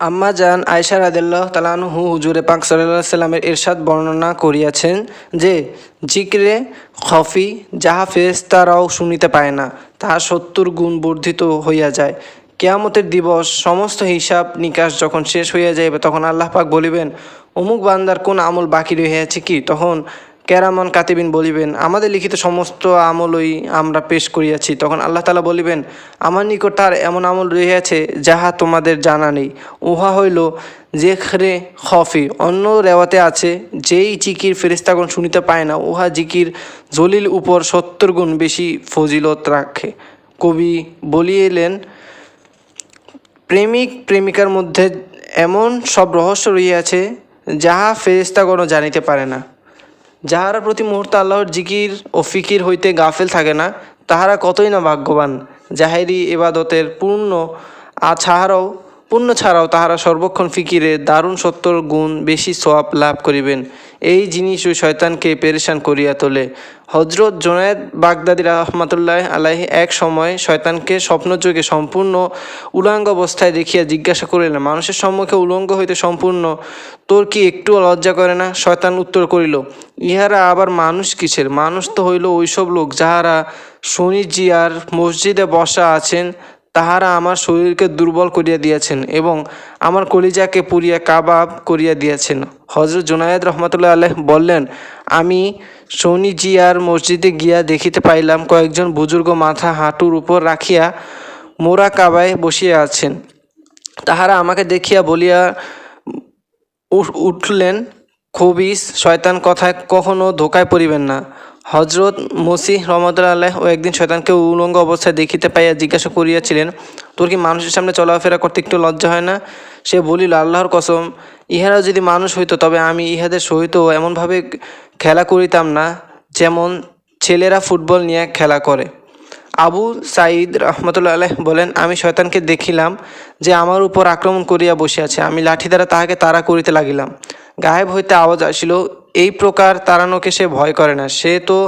আম্মা জান আয়সা রাদেল্লাহ তালানহু হুজুরে পাক সাল্লাহ সাল্লামের এরশাদ বর্ণনা করিয়াছেন যে, জিকরে খফি যাহা ফেস তারাও শুনিতে পায় না, তাহা সত্তর গুণ বর্ধিত হইয়া যায়। কেয়ামতের দিবস সমস্ত হিসাব নিকাশ যখন শেষ হইয়া যাইবে, তখন আল্লাহ পাক বলিবেন, অমুক বান্দার কোন আমল বাকি রহিয়াছে কি? তখন কেরামন কাতিবিন বলিবেন, আমাদের লিখিত সমস্ত আমলই আমরা পেশ করিয়াছি। তখন আল্লাহ তালা বলিবেন, আমার নিকট তার এমন আমল রহিয়াছে যাহা তোমাদের জানা নেই। উহা হইল জেখরে খফি। অন্য রেওয়াতে আছে, যেই জিকির ফেরিস্তাগণ শুনিতে পায় না, উহা জিকির জলিল উপর সত্তর গুণ বেশি ফজিলত রাখে। কবি বলিলেন, প্রেমিক প্রেমিকার মধ্যে এমন সব রহস্য রহিয়াছে যাহা ফেরিস্তাগণও জানিতে পারে না। যাহারা প্রতি মুহূর্তে আল্লাহর জিকির ও ফিকির হইতে গাফেল থাকে না, তাহারা কতই না ভাগ্যবান জাহেরি এবাদতের পূর্ণ আর পূর্ণ ছাড়াও তাহারা সর্বক্ষণ ফিকিরে দারুণ সত্তর গুণ বেশি সোয়াব লাভ করিবেন। এই জিনিস ওই শয়তানকে পেরেশান করিয়া তোলে। হজরত জোনায়েদ বাগদাদি রহমতুল্লাহ আলাহি এক সময় শয়তানকে স্বপ্নযোগে সম্পূর্ণ উলঙ্গ অবস্থায় দেখিয়া জিজ্ঞাসা করিলেন, মানুষের সম্মুখে উলঙ্গ হইতে সম্পূর্ণ তোর কি একটুও লজ্জা করে না? শয়তান উত্তর করিল, ইহারা আবার মানুষ কিসের? মানুষ তো হইল ওইসব লোক যাহারা শনিজিয়ার মসজিদে বসা আছেন তাহারা আমার শরীরকে দুর্বল করিয়া দিয়েছেন এবং আমার কলিজাকে পুড়িয়া কাবাব করিয়া দিয়েছেন। হজরত জুনায়েদ রহমতুল্লাহ আলহ বললেন, আমি শনিজিয়ার মসজিদে গিয়া দেখিতে পাইলাম কয়েকজন বুজুর্গ মাথা হাঁটুর উপর রাখিয়া মোরা কাবায় বসিয়া আছেন। তাহারা আমাকে দেখিয়া বলিয়া উঠলেন, খবিস, শয়তান কথায় কখনো ধোকায় পড়িবেন না। হজরত মসিহ রহমতুল্লাহ আল্লাহ ও একদিন শয়তানকে উলঙ্গ অবস্থায় দেখিতে পাইয়া জিজ্ঞাসা করিয়াছিলেন, তোর কি মানুষের সামনে চলাফেরা করতে একটু লজ্জা হয় না? সে বলিল, আল্লাহর কসম, ইহারাও যদি মানুষ হইতো, তবে আমি ইহাদের সহিত এমনভাবে খেলা করিতাম না যেমন ছেলেরা ফুটবল নিয়ে খেলা করে। আবু সাঈদ রহমতুল্লাহ আলাইহ বলেন, আমি শয়তানকে দেখিলাম যে আমার উপর আক্রমণ করিয়া বসিয়াছে। আমি লাঠি দ্বারা তাহাকে তাড়া করিতে লাগিলাম। গায়েব হইতে আওয়াজ আসিল এই প্রকার তাড়ানোকে সে ভয় করে না। সে তো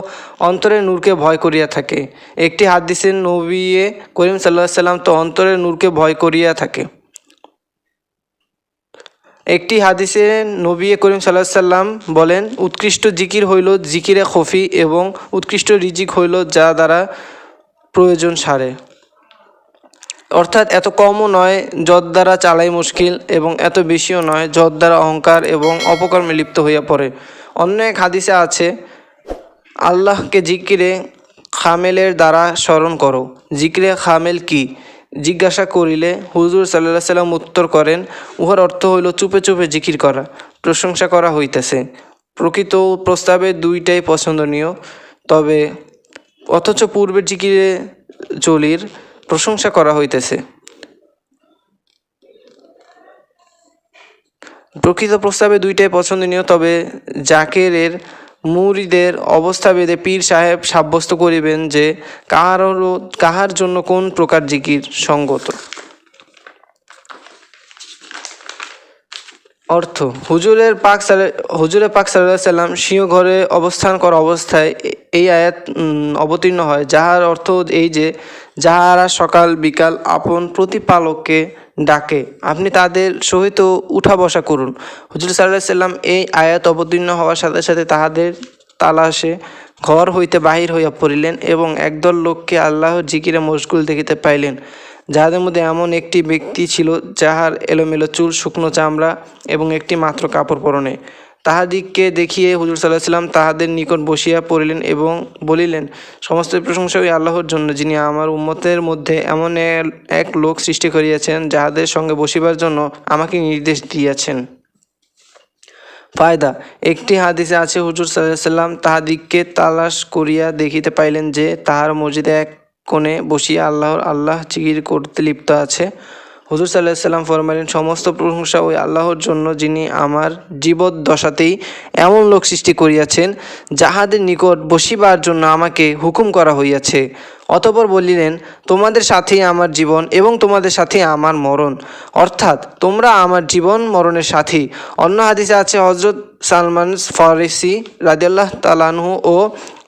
অন্তরের নূরকে ভয় করিয়া থাকে। একটি হাদিসের নবিয়ে করিম সাল্লাহ সাল্লাম তো অন্তরের নূরকে ভয় করিয়া থাকে। একটি হাদিসে নবী করিম সাল্লাহ সাল্লাম বলেন, উৎকৃষ্ট জিকির হইল জিকিরে খফি এবং উৎকৃষ্ট রিজিক হইল যা দ্বারা প্রয়োজন সারে। অর্থাৎ এত কমও নয় যদ দ্বারা চালাই মুশকিল এবং এত বেশিও নয় যদ দ্বারা অহংকার এবং অপকর্মে লিপ্ত হইয়া পড়ে। অন্য এক হাদিসে আছে, আল্লাহকে জিকিরে খামেলের দ্বারা স্মরণ করো। জিকিরে খামেল কি? জিজ্ঞাসা করিলে হুজুর সাল্লাহ সাল্লাম উত্তর করেন, উহার অর্থ হইল চুপে চুপে জিকির করা, প্রশংসা করা হইতেছে। প্রকৃত প্রস্তাবে দুইটাই পছন্দনীয়, তবে অথচ পূর্বের জিকিরে জলির প্রশংসা করা হইতেছে। প্রকৃত প্রস্তাবে দুইটাই পছন্দনীয়, তবে জাকেরের মুরিদের অবস্থা ভেদে পীর সাহেব সাব্যস্ত করিবেন যে কাহারও কাহার জন্য কোন প্রকার জিকির সঙ্গত। অর্থ, হুজুরের পাক হুজুরের পাক সাল্লাহ সাল্লাম সিংহ ঘরে অবস্থান করা অবস্থায় এই আয়াত অবতীর্ণ হয়, যাহার অর্থ এই যে, যাহারা সকাল বিকাল আপন প্রতিপালককে ডাকে। আপনি তাদের সহিত উঠা বসা করুন। হুজুর সাল্লাহ সাল্লাম এই আয়াত অবতীর্ণ হওয়ার সাথে সাথে তাহাদের তালাশে ঘর হইতে বাহির হইয়া পড়িলেন এবং একদল লোককে আল্লাহর জিকিরে মশগুল দেখিতে পাইলেন। যাহাদের মধ্যে এমন একটি ব্যক্তি ছিল যাহার এলোমেলো চুল, শুকনো চামড়া এবং একটি মাত্র কাপড় পরনে। তাহাদিগকে দেখিয়ে হুজুর সাল্লাহ সাল্লাম তাহাদের নিকট বসিয়া পড়িলেন এবং বলিলেন, সমস্ত প্রশংসা ওই আল্লাহর জন্য, যিনি আমার উম্মতের মধ্যে এমন এক লোক সৃষ্টি করিয়াছেন, যাহাদের সঙ্গে বসিবার জন্য আমাকে নির্দেশ দিয়াছেন। ফায়দা, একটি হাদিসে আছে, হুজুর সাল্লাম তাহাদিগকে তালাশ করিয়া দেখিতে পাইলেন যে, তাহার মসজিদে এক কোণে বসিয়া আল্লাহর আল্লাহ জিকির করতে লিপ্ত আছে। হুজুর সাল্লাহ সাল্লাম ফরমাইলেন, সমস্ত প্রশংসা ওই আল্লাহর জন্য যিনি আমার জীবদ্দশাতেই এমন লোক সৃষ্টি করিয়াছেন, যাহাদের নিকট বসিবার জন্য আমাকে হুকুম করা হইয়াছে। অতপর বলিলেন, তোমাদের সাথেই আমার জীবন এবং তোমাদের সাথে আমার মরণ। অর্থাৎ তোমরা আমার জীবন মরণের সাথী। অন্য হাদিসে আছে হজরত সালমান ফারিসি রাদিয়াল্লাহ তালানহু ও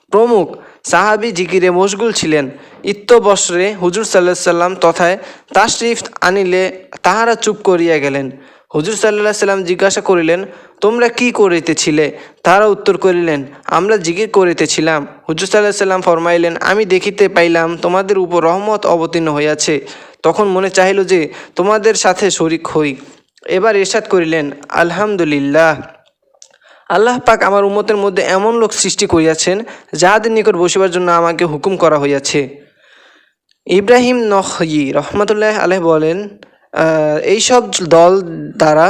প্রমুখ সাহাবি জিকিরে মশগুল ছিলেন। ইত্যবসরে হুজুর সাল্লাহ সাল্লাম তথায় তাশরিফ আনিলে তাহারা চুপ করিয়া গেলেন। হুজুর সাল্লাহ সাল্লাম জিজ্ঞাসা করিলেন, তোমরা কি করিতেছিলে? তারা উত্তর করিলেন, আমরা জিকির করিতেছিলাম। হুজুর সাল্লাহ সাল্লাম ফরমাইলেন, আমি দেখিতে পাইলাম তোমাদের উপর রহমত অবতীর্ণ হইয়াছে। তখন মনে চাহিল যে তোমাদের সাথে শরিক হই। এবার এরশাদ করিলেন, আলহামদুলিল্লাহ। আল্লাহ পাক আমার উম্মতের মধ্যে এমন লোক সৃষ্টি করিয়াছেন, যাহাদের নিকট বসিবার জন্য আমাকে হুকুম করা হইয়াছে। ইব্রাহিম নহি রহমতুল্লাহ আলহ বলেন এইসব দল দ্বারা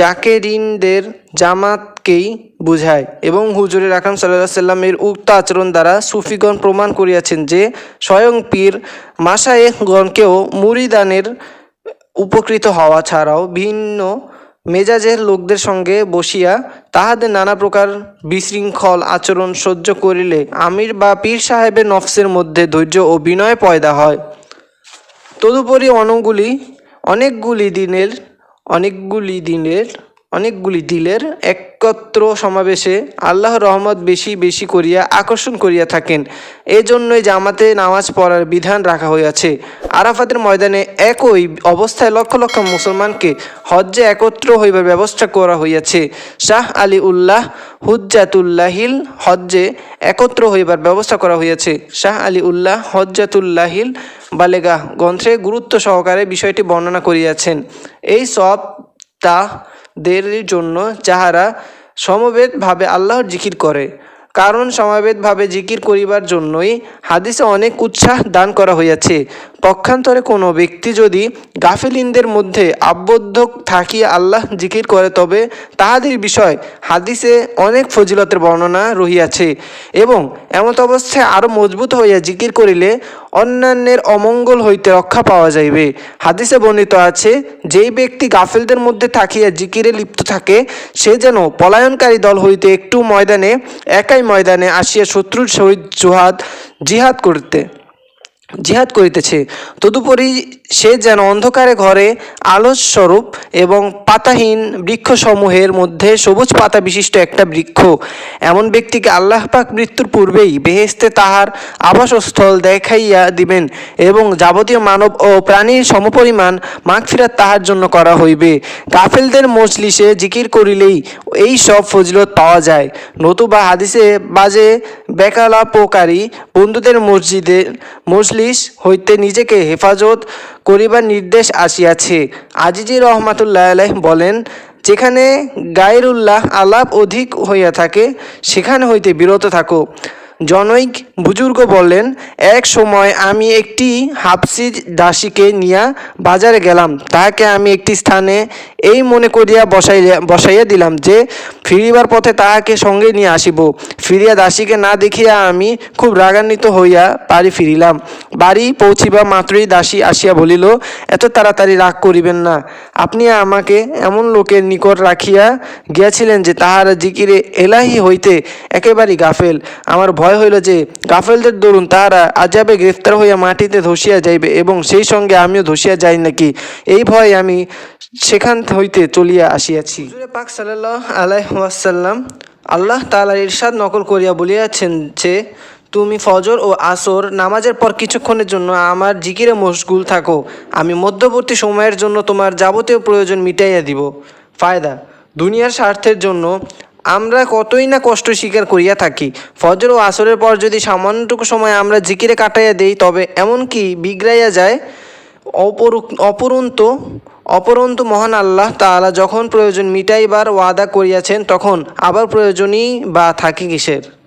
জাকেরিনদের জামাতকেই বুঝায় এবং হুজুরের আকরাম সাল্লাহ সাল্লামের উক্ত আচরণ দ্বারা সুফিগণ প্রমাণ করিয়াছেন যে স্বয়ং পীর মাসায়েহগণকেও মুরিদানের উপকৃত হওয়া ছাড়াও ভিন্ন মেজাজের লোকদের সঙ্গে বসিয়া তাহাদের নানা প্রকার বিশৃঙ্খল আচরণ সহ্য করিলে আমির বা পীর সাহেবের নফসের মধ্যে ধৈর্য ও বিনয় পয়দা হয়। তদুপরি অনেকগুলি অনেকগুলি দিনের অনেকগুলি দিনের অনেকগুলি দিলের একত্র সমাবেশে আল্লাহর রহমত বেশি বেশি করিয়া আকর্ষণ করিয়া থাকেন। এজন্যই জামাতে নামাজ পড়ার বিধান রাখা হইয়াছে আরাফাতের ময়দানে একই অবস্থায় লক্ষ লক্ষ মুসলমানকে হজ্জে একত্র হইবার ব্যবস্থা করা হইয়াছে। শাহ আলী উল্লাহ হুজ্জাতুল্লাহিল হজ্জে একত্র হইবার ব্যবস্থা করা হইয়াছে। শাহ আলী উল্লাহ হজ্জাতুল্লাহিল বালেগা গ্রন্থে গুরুত্ব সহকারে বিষয়টি বর্ণনা করিয়াছেন। এই সব তাদের জন্য যাহারা সমবেতভাবে আল্লাহর জিকির করে। কারণ সমবেতভাবে জিকির করিবার জন্যই হাদিসে অনেক উৎসাহ দান করা হইয়াছে। পক্ষান্তরে কোনো ব্যক্তি যদি গাফিলিনদের মধ্যে আবদ্ধ থাকিয়া আল্লাহ জিকির করে, তবে তাহাদের বিষয় হাদিসে অনেক ফজিলতের বর্ণনা রহিয়াছে এবং এমত অবস্থায় আরও মজবুত হইয়া জিকির করিলে অন্যান্যের অমঙ্গল হইতে রক্ষা পাওয়া যাইবে। হাদিসে বর্ণিত আছে, যেই ব্যক্তি গাফিলদের মধ্যে থাকিয়া জিকিরে লিপ্ত থাকে, সে যেন পলায়নকারী দল হইতে একটু ময়দানে, একাই ময়দানে আসিয়া শত্রুর সহিত জোহাদ, জিহাদ করতে জিহাদ করিতেছে। তদুপরি সে যেন অন্ধকারে ঘরে আলোস্বরূপ এবং পাতাহীন বৃক্ষসমূহের মধ্যে সবুজ পাতা বিশিষ্ট একটা বৃক্ষ। এমন ব্যক্তিকে আল্লাহ পাক মৃত্যুর পূর্বেই বেহেস্তে তাহার আবাসস্থল দেখাইয়া দিবেন এবং যাবতীয় মানব ও প্রাণীর সমপরিমাণ মাগফিরাত তাহার জন্য করা হইবে। কাফেলদের মজলিসে জিকির করিলেই এই সব ফজিলত পাওয়া যায়। নতুবা হাদিসে বাজে বেকালাপকারী বন্ধুদের মসজিদের মজলিস হইতে নিজেকে হেফাজত করিবার নির্দেশ আসিয়াছে। আজিজি রহমাতুল্লাহ আলাইহ বলেন, যেখানে গায়েরুল্লাহ আলাপ অধিক হইয়া থাকে, সেখানে হইতে বিরত থাকো। জনৈক বুজুর্গ বললেন, এক সময় আমি একটি হাফসিজ দাসীকে নিয়া বাজারে গেলাম। তাকে আমি একটি স্থানে এই মনে করিয়া বসাইয়া বসাইয়া দিলাম যে, ফিরিবার পথে তাহাকে সঙ্গে নিয়ে আসিব। ফিরিয়া দাসীকে না দেখিয়া আমি খুব রাগান্বিত হইয়া বাড়ি ফিরিলাম। বাড়ি পৌঁছিবা মাত্রই দাসী আসিয়া বলিল, এত তাড়াতাড়ি রাগ করিবেন না। আপনি আমাকে এমন লোকের নিকট রাখিয়া গিয়াছিলেন যে, তাহারা জিকিরে এলাহি হইতে একেবারেই গাফেল। আমার ভয় হইল যে, গাফেলদের দরুন তাহারা আজাবে গ্রেফতার হইয়া মাটিতে ধসিয়া যাইবে এবং সেই সঙ্গে আমিও ধসিয়া যাই নাকি? এই ভয়ে আমি সেখান হইতে চলিয়া আসিয়াছি। পাক সাল্লাহ আলাইসাল্লাম আল্লাহ তালার ইরশাদ নকল করিয়া বলিয়াছেন যে, তুমি ফজর ও আসর নামাজের পর কিছুক্ষণের জন্য আমার জিকিরে মশগুল থাকো। আমি মধ্যবর্তী সময়ের জন্য তোমার যাবতীয় প্রয়োজন মিটাইয়া দিব। ফায়দা, দুনিয়ার স্বার্থের জন্য আমরা কতই না কষ্ট স্বীকার করিয়া থাকি। ফজর ও আসরের পর যদি সামান্যটুকু সময় আমরা জিকিরে কাটাইয়া দেই, তবে এমনকি বিগড়াইয়া যায় অপরু অপরন্ত অপরন্তু মহান আল্লাহ তাআলা যখন প্রয়োজন মিটাইবার ওয়াদা করিয়াছেন, তখন আবার প্রয়োজনই বা থাকে কিসের?